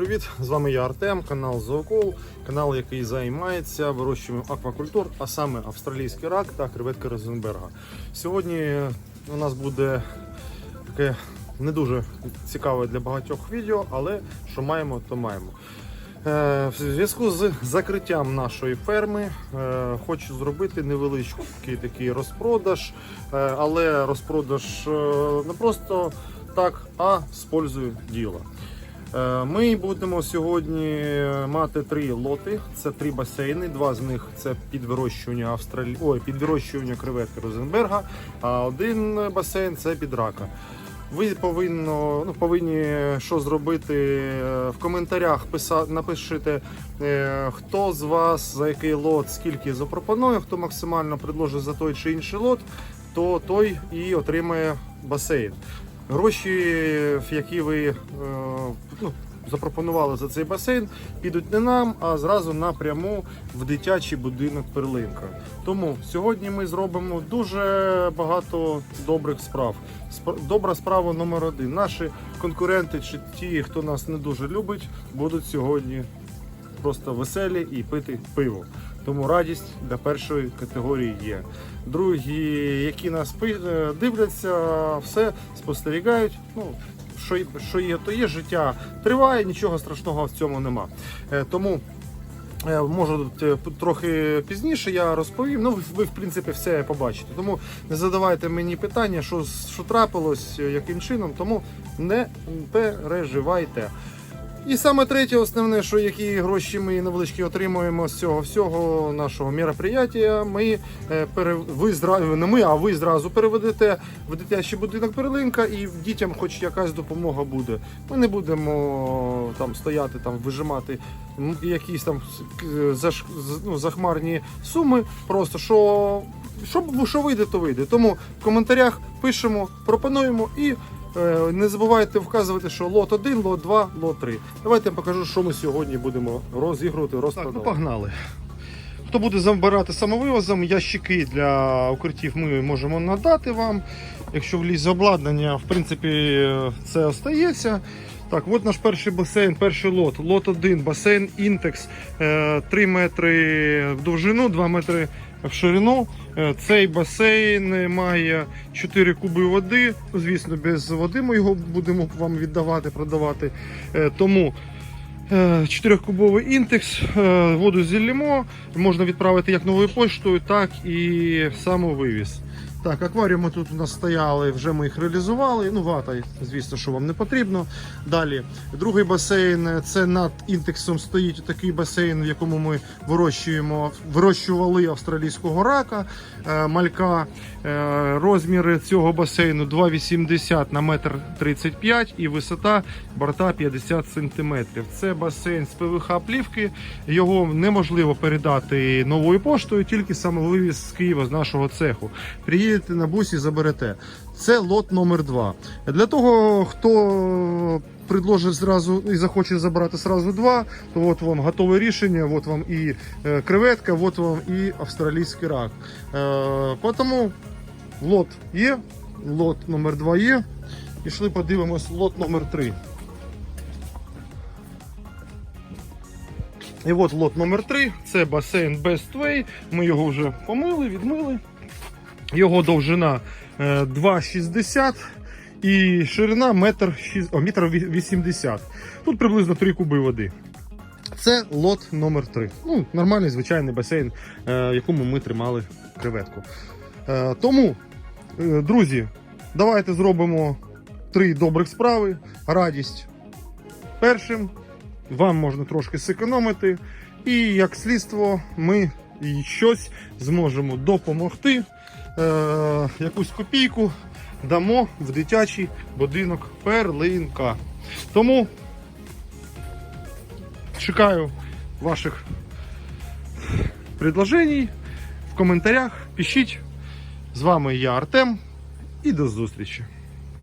привіт! З вами я Артем, канал Зоокол, канал, який займається вирощуванням аквакультур, а саме австралійський рак та креветки Розенберга. Сьогодні у нас буде таке не дуже цікаве для багатьох відео, але що маємо, то маємо. Е, В зв'язку з закриттям нашої ферми е, хочу зробити невеличкий такий розпродаж, е, але розпродаж не просто так, а з пользою діла. Е, Ми будемо сьогодні мати три лоти. Це три басейни. Два з них це під вирощування Австралі... Ой, під вирощування креветки Розенберга, а один басейн це під рака. Ви повинно, ну, повинні що зробити е, в коментарях. Писа, напишите, е, хто з вас за який лот скільки запропонує, хто максимально предложить за той чи інший лот, то той і отримає басейн. Гроші, які ви е, ну, запропонували за цей басейн, підуть не нам, а зразу напряму в дитячий будинок перлинка. Тому сьогодні ми зробимо дуже багато добрих справ. Добра справа номер один. Наші конкуренти чи ті, хто нас не дуже любить, будуть сьогодні просто веселі і пити пиво. Тому радість для першої категорії є. Другі, які нас е, дивляться, все спостерігають. Ну, що, що є, то є життя триває, нічого страшного в цьому нема. Е, Тому е, Може, е, трохи пізніше я розповім. Ну, ви, в принципі, все побачите. Тому не задавайте мені питання, що, що трапилось, яким чином, тому не переживайте. І саме третє, основне, що які гроші ми невеличкі отримуємо з цього всього нашого мероприятия, ми е, пере... ви зразу, не ми, а ви зразу переведете в дитячий будинок перлинка, і дітям хоч якась допомога буде. Ми не будемо там стояти, там вижимати якісь там заш... ну, захмарні суми. Просто що, що, що вийде, то вийде. Тому в коментарях пишемо, пропонуємо і. Е, Не забувайте вказувати, що лот 1, лот 2, лот 3. Давайте я покажу, що ми сьогодні будемо розігрувати, розпродавати. Так, ну погнали. Хто буде забирати самовивозом, ящики для укриттів ми можемо надати вам. Якщо влізе обладнання, в принципі, це остається. Так, от наш перший басейн, перший лот. Лот 1, басейн Інтекс 3 метри в довжину, 2 метри в ширину. Е, Цей басейн має 4 куби води. Звісно, без води ми його будемо вам віддавати, продавати. Е, Тому 4-кубовий інтекс, е, воду зіллімо, можна відправити як новою поштою, так і самовивіз. Так, акваріуми тут у нас стояли, вже ми їх реалізували. Ну, вата, звісно, що вам не потрібно. Далі, другий басейн це над інтексом стоїть такий басейн, в якому ми вирощуємо, вирощували австралійського рака, е, малька. Е, Розміри цього басейну 2,80 на 1,35 м і висота борта 50 см. Це басейн з ПВХ плівки. Його неможливо передати новою поштою, тільки самовивіз з Києва з нашого цеху. Приїдете на бусі, заберете. Це лот номер 2 Для того, хто предложить зразу і захоче забрати зразу два, то от вам готове рішення, от вам і е, креветка, от вам і австралійський рак. Е, тому лот є, лот номер 2 є. Пішли подивимось лот номер 3. І от лот номер 3 це басейн Best Way. Ми його вже помили, відмили. Його довжина е, 2,60 і ширина метр, шість- о, метр ві- 80. Тут приблизно 3 куби води. Це лот номер 3. Ну, нормальний звичайний басейн, е, в якому ми тримали креветку. Е, Тому, е, друзі, давайте зробимо три добрих справи. Радість першим. Вам можна трошки зекономити. І як слідство, ми щось зможемо допомогти. Е, якусь копійку дамо в дитячий будинок перлинка. Тому чекаю ваших предложень в коментарях. Пишіть. З вами я Артем і до зустрічі.